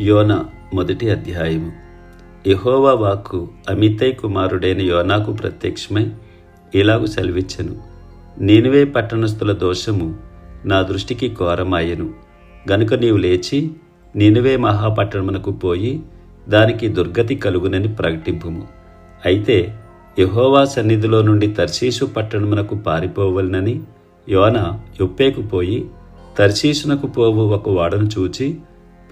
యోన మొదటి అధ్యాయము. యహోవా వాక్కు అమితై కుమారుడైన యోనాకు ప్రత్యక్షమై ఇలాగు సెలవిచ్చను. నేనువే పట్టణస్థుల దోషము నా దృష్టికి ఘోరమాయను. గనుక నీవు లేచి నేనువే మహాపట్టణమునకు పోయి దానికి దుర్గతి కలుగునని ప్రకటింపుము. అయితే యహోవా సన్నిధిలో నుండి తర్శీసు పట్టణమునకు పారిపోవలనని యోన యొప్పేకు పోయి తర్శీసునకు పోవు ఒక వాడను చూచి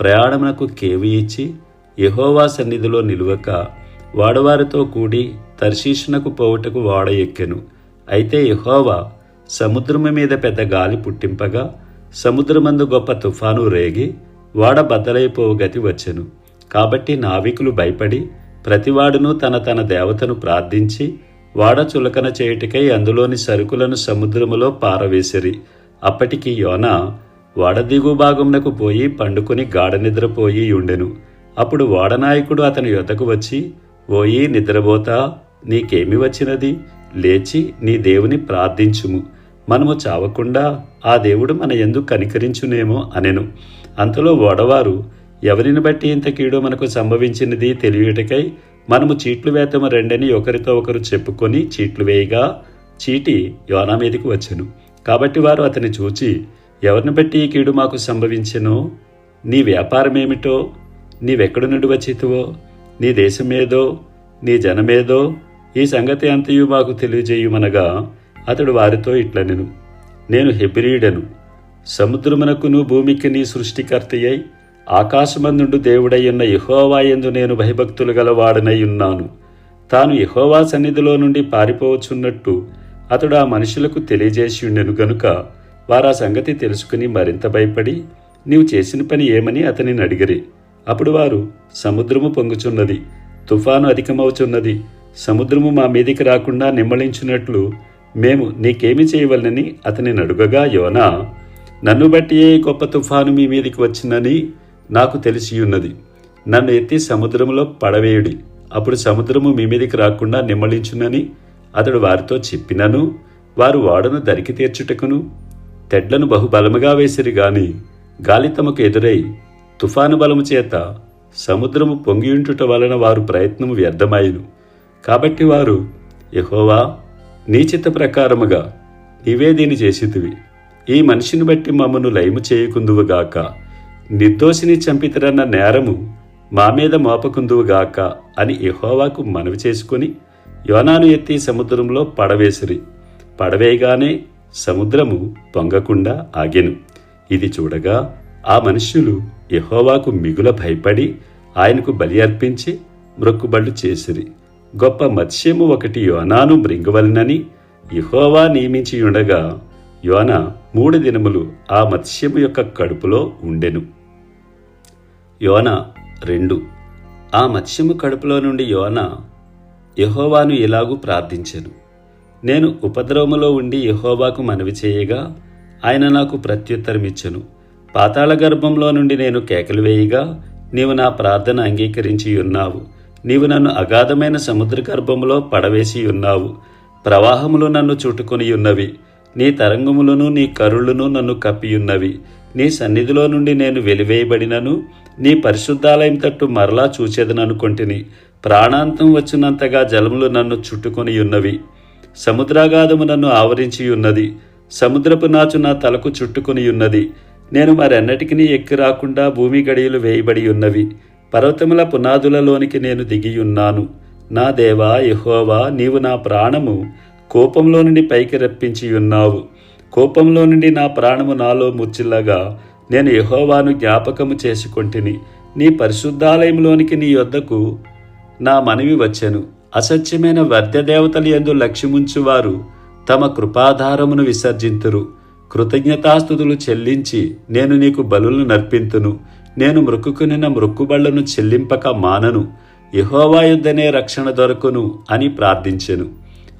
ప్రయాణమునకు కేవి ఇచ్చి యహోవా సన్నిధిలో నిలువక వాడవారితో కూడి తర్శీషునకు పోవుటకు వాడ ఎక్కెను. అయితే యహోవా సముద్రము మీద పెద్ద గాలి పుట్టింపగా సముద్రమందు గొప్ప తుఫాను రేగి వాడ బద్దలైపోవు గతి వచ్చెను. కాబట్టి నావికులు భయపడి ప్రతివాడును తన తన దేవతను ప్రార్థించి వాడ చులకన చేయుటకై అందులోని సరుకులను సముద్రములో పారవేసిరి. అప్పటికి యోన వాడ దిగు భాగమునకు పోయి పండుకొని గాఢ నిద్రపోయి ఉండెను అప్పుడు వాడనాయకుడు అతని యొద్దకు వచ్చి ఓయి నిద్రపోతా? నీకేమి వచ్చినది? లేచి నీ దేవుని ప్రార్థించుము. మనము చావకుండా ఆ దేవుడు మన ఎందుకు కనికరించునేమో అనెను. అంతలో ఓడవారు ఎవరిని బట్టి ఇంత కీడు మనకు సంభవించినది తెలియటకై మనము చీట్లు వేతము రెండని ఒకరితో ఒకరు చెప్పుకొని చీట్లు వేయగా చీటి యోనా మీదకి వచ్చెను. కాబట్టి వారు అతని చూచి ఎవరిని బట్టి ఈ కీడు మాకు సంభవించెనో? నీ వ్యాపారమేమిటో? నీవెక్కడి నుండి వచ్చితువో? నీ దేశమేదో? నీ జనమేదో? ఈ సంగతి అంతయు మాకు తెలియజేయుమనగా అతడు వారితో ఇట్లనెను. నేను హెబ్రియుడను. సముద్రమునకును భూమికి నీ సృష్టికర్తయ్యై ఆకాశమందుండు దేవుడయ్యున్న యహోవాయందు నేను భయభక్తులు గలవాడనై ఉన్నాను. తాను యహోవా సన్నిధిలో నుండి పారిపోవచ్చున్నట్టు అతడు ఆ మనుషులకు తెలియజేసి ఉండెను గనుక వారు ఆ సంగతి తెలుసుకుని మరింత భయపడి నీవు చేసిన పని ఏమని అతనిని అడిగిరి. అప్పుడు వారు సముద్రము పొంగుచున్నది తుఫాను అధికమవుచున్నది సముద్రము మా మీదికి రాకుండా నిమ్మళించున్నట్లు మేము నీకేమి చేయవలనని అతని అడుగగా యోనా నన్ను బట్టి ఏ గొప్ప తుఫాను మీ మీదికి వచ్చిందని నాకు తెలిసియున్నది. నన్ను ఎత్తి సముద్రంలో పడవేయుడి. అప్పుడు సముద్రము మీ మీదికి రాకుండా నిమ్మళించునని అతడు వారితో చెప్పినను. వారు వాడను దరికి తీర్చుటకును. తెడ్లను బహుబలముగా వేసిరి గాని గాలి తమకు ఎదురై తుఫాను బలము చేత సముద్రము పొంగియుంటుట వలన వారు ప్రయత్నము వ్యర్థమాయిను. కాబట్టి వారు యహోవా నీ చిత్త ప్రకారముగా నీవే దీని చేసితివి. ఈ మనిషిని బట్టి మమ్మను లయము చేయకుందువుగాక నిర్దోషిని చంపితరన్న నేరము మా మీద మోపకుందువుగాక అని యహోవాకు మనవి చేసుకుని యోనాను ఎత్తి సముద్రంలో పడవేసిరి. పడవేయగానే సముద్రము పొంగకుండా ఆగెను. ఇది చూడగా ఆ మనుష్యులు యహోవాకు మిగుల భయపడి ఆయనకు బలి అర్పించి మ్రొక్కుబళ్ళు చేసిరి. గొప్ప మత్స్యము ఒకటి యోనాను మృంగవలనని యహోవా నియమించి ఉండగా యోన మూడు దినములు ఆ మత్స్యము యొక్క కడుపులో ఉండెను. యోన రెండు. ఆ మత్స్యము కడుపులో నుండి యోన యహోవాను ఇలాగూ ప్రార్థించెను. నేను ఉపద్రవములో ఉండి యహోవాకు మనవి చేయగా ఆయన నాకు ప్రత్యుత్తరమిచ్చెను. పాతాళ గర్భంలో నుండి నేను కేకలు వేయగా నీవు నా ప్రార్థన అంగీకరించి ఉన్నావు. నీవు నన్ను అగాధమైన సముద్ర గర్భములో పడవేసి ఉన్నావు. ప్రవాహములు నన్ను చుట్టుకొని ఉన్నవి. నీ తరంగములను నీ కరుళ్ళను నన్ను కప్పియున్నవి నీ సన్నిధిలో నుండి నేను వెలివేయబడినను నీ పరిశుద్ధాలయం తట్టు మరలా చూచేదననుకొంటిని. ప్రాణాంతం వచ్చినంతగా జలములు నన్ను చుట్టుకొని ఉన్నవి. సముద్రాగాధము నన్ను ఆవరించి ఉన్నది సముద్రపు నాచు నా తలకు చుట్టుకుని ఉన్నది నేను మరెన్నటికి ఎక్కి రాకుండా భూమి గడియలు వేయబడి ఉన్నవి పర్వతముల పునాదులలోనికి నేను దిగియున్నాను. నా దేవా యహోవా నీవు నా ప్రాణము కోపంలో నుండి పైకి రప్పించి ఉన్నావు కోపంలో నుండి నా ప్రాణము నాలో ముచ్చిల్లగా నేను యహోవాను జ్ఞాపకము చేసుకొంటిని. నీ పరిశుద్ధాలయంలోనికి నీ యొద్దకు నా మనవి వచ్చెను. అసత్యమైన వర్ధదేవతలు ఎందు లక్ష్యముంచువారు తమ కృపాధారమును విసర్జింతురు. కృతజ్ఞతాస్థుతులు చెల్లించి నేను నీకు బలులను నర్పింతును. నేను మృక్కుకునిన మృక్కుబళ్ళను చెల్లింపక మానను. యహోవా యుద్ధనే రక్షణ దొరకును అని ప్రార్థించెను.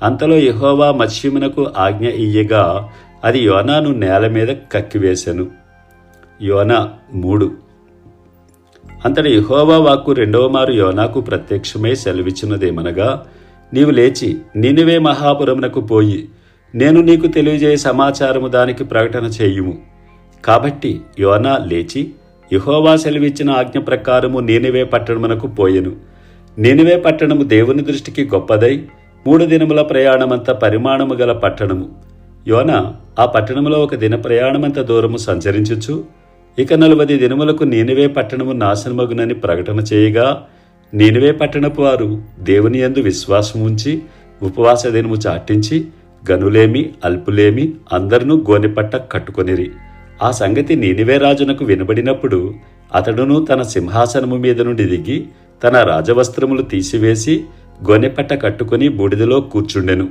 అంతలో యహోవా మత్స్యమునకు ఆజ్ఞ ఇయ్యగా అది యోనాను నేల మీద కక్కివేశను యోనా మూడు. అంతటి యహోవా వాక్కు రెండవ మారు యోనాకు ప్రత్యక్షమై సెలవిచ్చినదేమనగా నీవు లేచి నినివే మహాపురమునకు పోయి నేను నీకు తెలియజేయ సమాచారము దానికి ప్రకటన చేయుము. కాబట్టి యోనా లేచి యహోవా సెలవిచ్చిన ఆజ్ఞ ప్రకారము నేనివే పట్టణమునకు పోయెను. నేనివే పట్టణము దేవుని దృష్టికి గొప్పదై మూడు దినముల ప్రయాణమంత పరిమాణము గల పట్టణము. యోన ఆ పట్టణములో ఒక దిన ప్రయాణమంత దూరము సంచరించుచు ఇక నలభై దినములకు నేనువే పట్టణము నాశనమగునని ప్రకటన చేయగా నేనివే పట్టణపు వారు దేవుని యందు విశ్వాసం ఉంచి ఉపవాస దినము చాటించి గనులేమి అల్పులేమి అందరినూ గోనెపట్ట కట్టుకొనిరి. ఆ సంగతి నేనివే రాజునకు వినబడినప్పుడు అతడును తన సింహాసనము మీద నుండి దిగి తన రాజవస్త్రములు తీసివేసి గోనెపట్ట కట్టుకుని బూడిదలో కూర్చుండెను.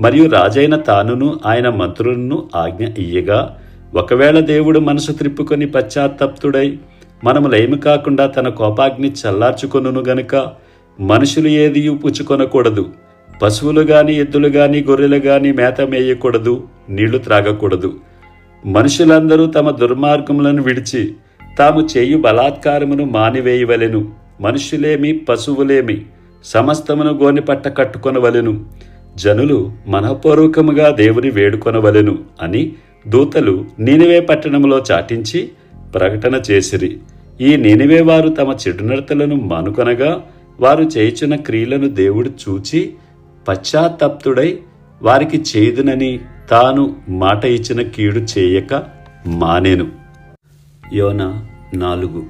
మరియు రాజైన తానును ఆయన మంత్రులను ఆజ్ఞ ఇయ్యగా ఒకవేళ దేవుడు మనసు త్రిప్పుకొని పశ్చాత్తప్తుడై మనము లయము కాకుండా తన కోపాగ్ని చల్లార్చుకొనును గనుక మనుషులు ఏది పుచ్చుకొనకూడదు పశువులు గాని ఎద్దులు గాని గొర్రెలు గాని మేత మేయకూడదు నీళ్ళు త్రాగకూడదు. మనుషులందరూ తమ దుర్మార్గములను విడిచి తాము చేయు బలాత్కారమును మానివేయవలెను. మనుషులేమి పశువులేమి సమస్తమును గోనిపట్ట కట్టుకొనవలెను. జనులు మనపూర్వకముగా దేవుని వేడుకొనవలెను అని దూతలు నీనివే పట్టణములో చాటించి ప్రకటన చేసిరి. ఈ నీనివే వారు తమ చెడునడతలను మానుకొనగా వారు చేయుచున్న క్రియలను దేవుడు చూచి పశ్చాత్తప్తుడై వారికి చేదునని తాను మాట ఇచ్చిన కీడు చేయక మానేను. యోన నాలుగు.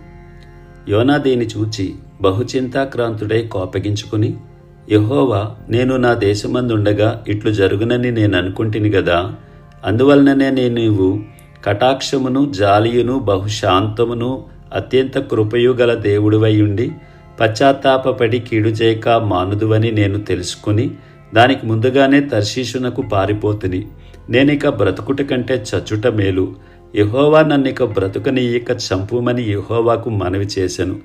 యోనా దీని చూచి బహుచింతాక్రాంతుడై కోపగించుకుని యహోవా నేను నా దేశమందుండగా ఇట్లు జరుగునని నేను అనుకుంటుని గదా అందువలననే నేను నీవు కటాక్షమును జాలియును బహుశాంతమును అత్యంత కృపయు గల దేవుడివై ఉండి పశ్చాత్తాపపడి కీడు చేయక మానుదువని నేను తెలుసుకుని దానికి ముందుగానే తర్శీషునకు పారిపోతుని. నేనిక బ్రతుకుట కంటే చచ్చుట మేలు. యహోవా నన్నిక బ్రతుకనీయక చంపుమని యహోవాకు మనవి చేశాను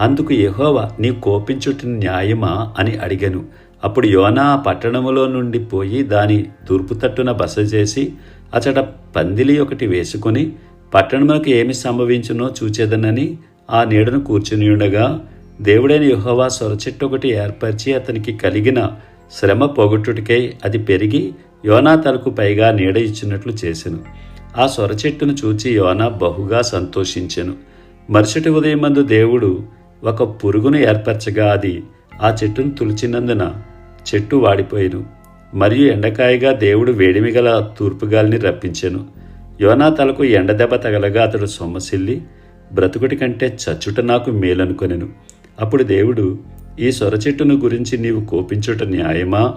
అందుకు యహోవా నీ కోపించుట న్యాయమా అని అడిగాను. అప్పుడు యోనా ఆ పట్టణములో నుండి పోయి దాని తూర్పు తట్టున బస చేసి అచట పందిలి ఒకటి వేసుకుని పట్టణములకు ఏమి సంభవించునో చూచేదనని ఆ నీడను కూర్చుని ఉండగా దేవుడైన యెహోవా సొరచెట్టు ఒకటి ఏర్పరిచి అతనికి కలిగిన శ్రమ పొగట్టుటికై అది పెరిగి యోనా తలకు పైగా నీడ ఇచ్చినట్లు చేసెను. ఆ సొరచెట్టును చూచి యోనా బహుగా సంతోషించెను. మరుసటి ఉదయమందు దేవుడు ఒక పురుగును ఏర్పరచగా అది ఆ చెట్టును తులిచినందున చెట్టు వాడిపోయిను. మరియు ఎండకాయగా దేవుడు వేడిమిగల తూర్పుగాలిని రప్పించెను. యోనా తలకు ఎండదెబ్బ తగలగా అతడు సొమ్మసిల్లి బ్రతుకుటి కంటే చచ్చుట నాకు మేలనుకొనెను. అప్పుడు దేవుడు ఈ సొర చెట్టును గురించి నీవు కోపించుట న్యాయమా?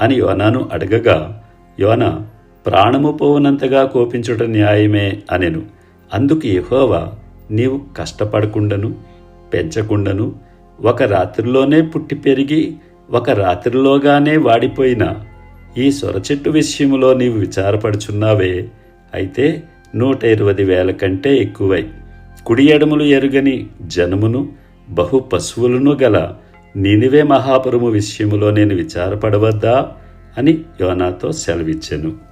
అని యోనాను అడగగా యోన ప్రాణము పోవునంతగా కోపించుట న్యాయమే అనెను. అందుకు యహోవా నీవు కష్టపడకుండను పెంచకుండను. ఒక రాత్రిలోనే పుట్టి పెరిగి ఒక రాత్రిలోగానే వాడిపోయిన ఈ సొరచెట్టు విషయంలో నీవు విచారపడుచున్నావే. అయితే నూట ఇరవై వేల కంటే ఎక్కువై కుడి ఎడములు ఎరుగని జనమును బహు పశువులను గల నినివే మహాపురము విషయములో నేను విచారపడవద్దా అని యోనాతో సెలవిచ్చెను.